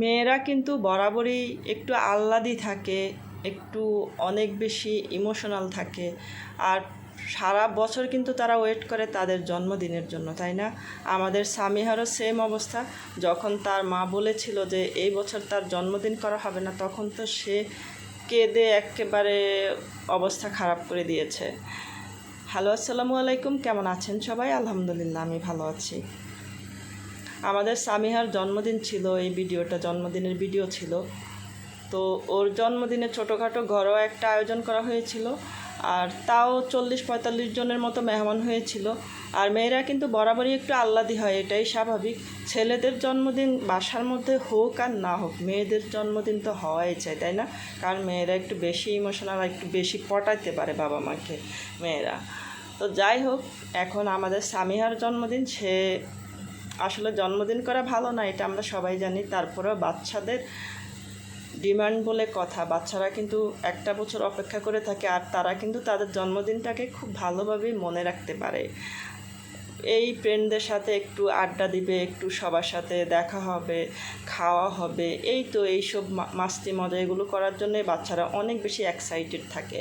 মেয়েরা কিন্তু বরাবরই একটু আহ্লাদি থাকে, একটু অনেক বেশি ইমোশনাল থাকে। আর সারা বছর কিন্তু তারা ওয়েট করে তাদের জন্মদিনের জন্য, তাই না? আমাদের সামিহারও সেম অবস্থা। যখন তার মা বলেছিল যে এই বছর তার জন্মদিন করা হবে না, তখন তো সে কেঁদে একেবারে অবস্থা খারাপ করে দিয়েছে। হ্যালো আসসালামু আলাইকুম, কেমন আছেন সবাই? আলহামদুলিল্লাহ, আমি ভালো আছি। আমাদের সামিহার জন্মদিন ছিল, এই ভিডিওটা জন্মদিনের ভিডিও ছিল। তো ওর জন্মদিনে ছোটোখাটো ঘরোয়া একটা আয়োজন করা হয়েছিল, আর তাও চল্লিশ পঁয়তাল্লিশ জনের মতো মেহমান হয়েছিল। আর মেয়েরা কিন্তু বরাবরই একটু আহ্লাদি হয়, এটাই স্বাভাবিক। ছেলেদের জন্মদিন বাসার মধ্যে হোক আর না হোক, মেয়েদের জন্মদিন তো হওয়াই চাই, তাই না? কারণ মেয়েরা একটু বেশি ইমোশনাল একটু বেশি পটাইতে পারে বাবা মাকে, মেয়েরা। তো যাই হোক, এখন আমাদের স্বামীহার জন্মদিন, সে আসলে জন্মদিন করা ভালো না, এটা আমরা সবাই জানি। তারপরেও বাচ্চাদের ডিমান্ড বলে কথা, বাচ্চারা কিন্তু একটা বছর অপেক্ষা করে থাকে আর তারা কিন্তু তাদের জন্মদিনটাকে খুব ভালোভাবেই মনে রাখতে পারে। এই ফ্রেন্ডদের সাথে একটু আড্ডা দিবে, একটু সবার সাথে দেখা হবে, খাওয়া হবে, এই তো এইসব মাস্তি মজা এগুলো করার জন্য বাচ্চারা অনেক বেশি এক্সাইটেড থাকে।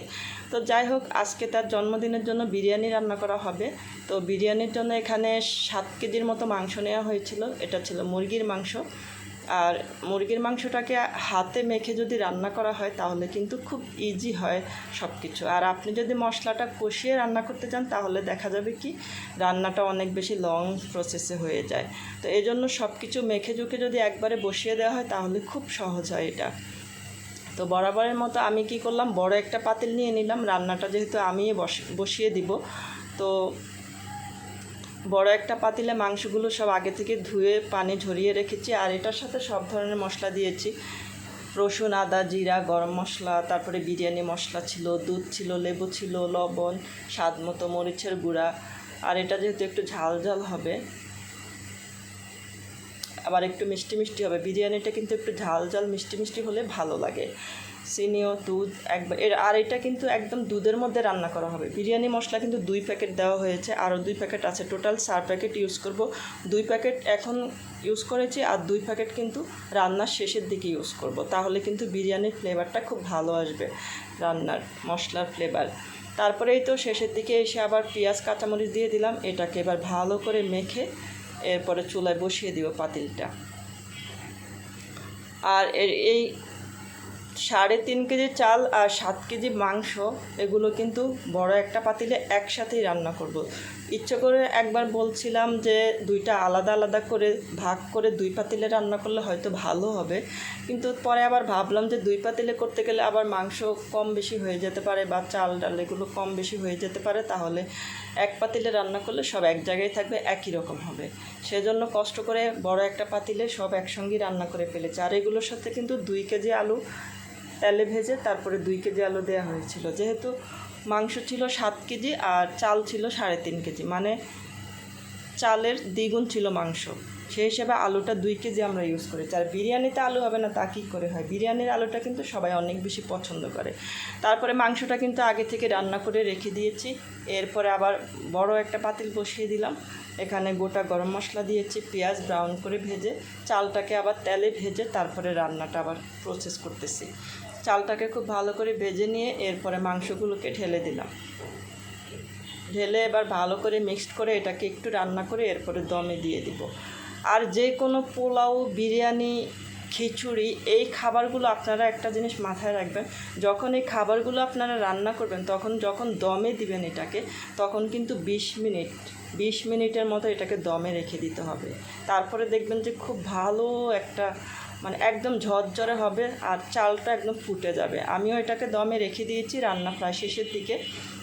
তো যাই হোক, আজকে তার জন্মদিনের জন্য বিরিয়ানি রান্না করা হবে। তো বিরিয়ানির জন্য এখানে সাত কেজির মতো মাংস নেওয়া হয়েছিল। এটা ছিল মুরগির মাংস। আর মুরগির মাংসটাকে হাতে মেখে যদি রান্না করা হয়, তাহলে কিন্তু খুব ইজি হয় সব কিছু আর আপনি যদি মশলাটা কষিয়ে রান্না করতে চান, তাহলে দেখা যাবে কি, রান্নাটা অনেক বেশি লং প্রসেসে হয়ে যায়। তো এই জন্য সব কিছু মেখে জুখে যদি একবারে বসিয়ে দেওয়া হয়, তাহলে খুব সহজ হয় এটা। তো বরাবরের মতো আমি কি করলাম, বড় একটা পাতিল নিয়ে নিলাম। রান্নাটা যেহেতু আমি বসিয়ে দিব, তো বড় একটা পাতিলে মাংসগুলো সব আগে থেকে ধুয়ে পানি ঝরিয়ে রেখেছি, আর এটার সাথে সব ধরনের মশলা দিয়েছি। রসুন, আদা, জিরা, গরম মশলা, তারপরে বিরিয়ানি মশলা ছিল, দুধ ছিল, লেবু ছিল, লবণ, স্বাদ মতো মরিচের গুঁড়া, আর এটা যেহেতু একটু ঝাল ঝাল হবে, আবার একটু মিষ্টি মিষ্টি হবে। বিরিয়ানিটা কিন্তু একটু ঝাল ঝাল মিষ্টি মিষ্টি হলে ভালো লাগে। চিনিও, দুধ, একবার এর আর এটা কিন্তু একদম দুধের মধ্যে রান্না করা হবে। বিরিয়ানি মশলা কিন্তু দুই প্যাকেট দেওয়া হয়েছে, আরও দুই প্যাকেট আছে। টোটাল চার প্যাকেট ইউজ করব। দুই প্যাকেট এখন ইউজ করেছি, আর দুই প্যাকেট কিন্তু রান্নার শেষের দিকে ইউজ করব। তাহলে কিন্তু বিরিয়ানির ফ্লেভারটা খুব ভালো আসবে, রান্নার মশলার ফ্লেভার তারপরেই তো শেষের দিকে এসে আবার পেঁয়াজ, কাঁচামরিচ দিয়ে দিলাম। এটাকে এবার ভালো করে মেখে এরপরে চুলায় বসিয়ে দিব পাতিলটা। আর এই সাড়ে তিন কেজি চাল আর সাত কেজি মাংস, এগুলো কিন্তু বড় একটা পাতিলে একসাথেই রান্না করব। ইচ্ছে করে একবার বলছিলাম যে দুইটা আলাদা আলাদা করে ভাগ করে দুই পাতিলে রান্না করলে হয়তো ভালো হবে। কিন্তু পরে আবার ভাবলাম যে দুই পাতিলে করতে গেলে আবার মাংস কম বেশি হয়ে যেতে পারে বা চাল ডাল এগুলো কম বেশি হয়ে যেতে পারে, তাহলে এক পাতিলে রান্না করলে সব এক জায়গায় থাকবে, একই রকম হবে। সেজন্য কষ্ট করে বড় একটা পাতিলে সব একসঙ্গেই রান্না করে ফেলেছে। আর এগুলোর সাথে কিন্তু দুই কেজি আলু তেলে ভেজে তারপরে দুই কেজি আলু দেওয়া হয়েছিল। যেহেতু মাংস ছিল সাত কেজি আর চাল ছিল সাড়ে তিন কেজি। মানে চালের দ্বিগুণ ছিল মাংস। সেই হিসাবে আলুটা দুই কেজি আমরা ইউজ করেছি। আর বিরিয়ানিতে আলু হবে না, তা কী করে হয়? বিরিয়ানির আলুটা কিন্তু সবাই অনেক বেশি পছন্দ করে। তারপরে মাংসটা কিন্তু আগে থেকে রান্না করে রেখে দিয়েছি। এরপরে আবার বড় একটা পাতিল বসিয়ে দিলাম। এখানে গোটা গরম মশলা দিয়েছি, পেঁয়াজ ব্রাউন করে ভেজে, চালটাকে আবার তেলে ভেজে তারপরে রান্নাটা আবার প্রসেস করতেছি। চালটাকে খুব ভালো করে ভেজে নিয়ে এরপরে মাংসগুলোকে ঢেলে দিলাম। ঢেলে এবার ভালো করে মিক্সড করে এটাকে একটু রান্না করে এরপরে দমে দিয়ে দিব। আর যে কোনো পোলাও, বিরিয়ানি, খিচুড়ি, এই খাবারগুলো আপনারা একটা জিনিস মাথায় রাখবেন, যখন এই খাবারগুলো আপনারা রান্না করবেন, তখন যখন দমে দিবেন এটাকে, তখন কিন্তু বিশ মিনিট, বিশ মিনিটের মতো এটাকে দমে রেখে দিতে হবে। তারপরে দেখবেন যে খুব ভালো একটা মানে একদম ঝরঝরে হবে আর চালটা একদম ফুটে যাবে। আমিও এটাকে দমে রেখে দিয়েছি রান্না প্রায় শেষের দিকে।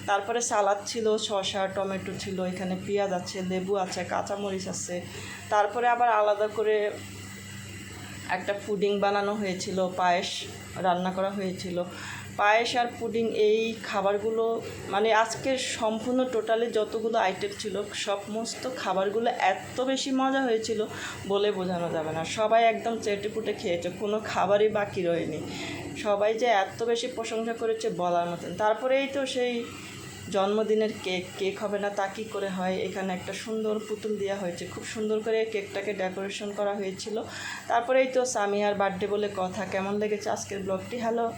তারপরে সালাদ ছিল, শসা, টমেটো ছিল, এখানে পেঁয়াজ আছে, লেবু আছে, কাঁচামরিচ আছে। তারপরে আবার আলাদা করে একটা পুডিং বানানো হয়েছিল, পায়েস রান্না করা হয়েছিল। পায়েস আর পুডিং এই খাবারগুলো মানে আজকে সম্পূর্ণ টোটালি যতগুলো আইটেম ছিল সমস্ত খাবারগুলো এত বেশি মজা হয়েছিল বলে বোঝানো যাবে না। সবাই একদম চেটেপুটে খেয়েছে, কোনো খাবারই বাকি রয়নি। সবাই যে এত বেশি প্রশংসা করেছে বলার মতন। তারপরেই তো সেই জন্মদিনের কেক কেক হবে না, তা কী করে হয়? এখানে একটা সুন্দর পুতুল দেওয়া হয়েছে। খুব সুন্দর করে কেকটাকে ডেকোরেশন করা হয়েছিল। তারপরেই তো সামিয়ার বার্থডে বলে কথা। কেমন লেগেছে আজকের ব্লগটি? হ্যালো।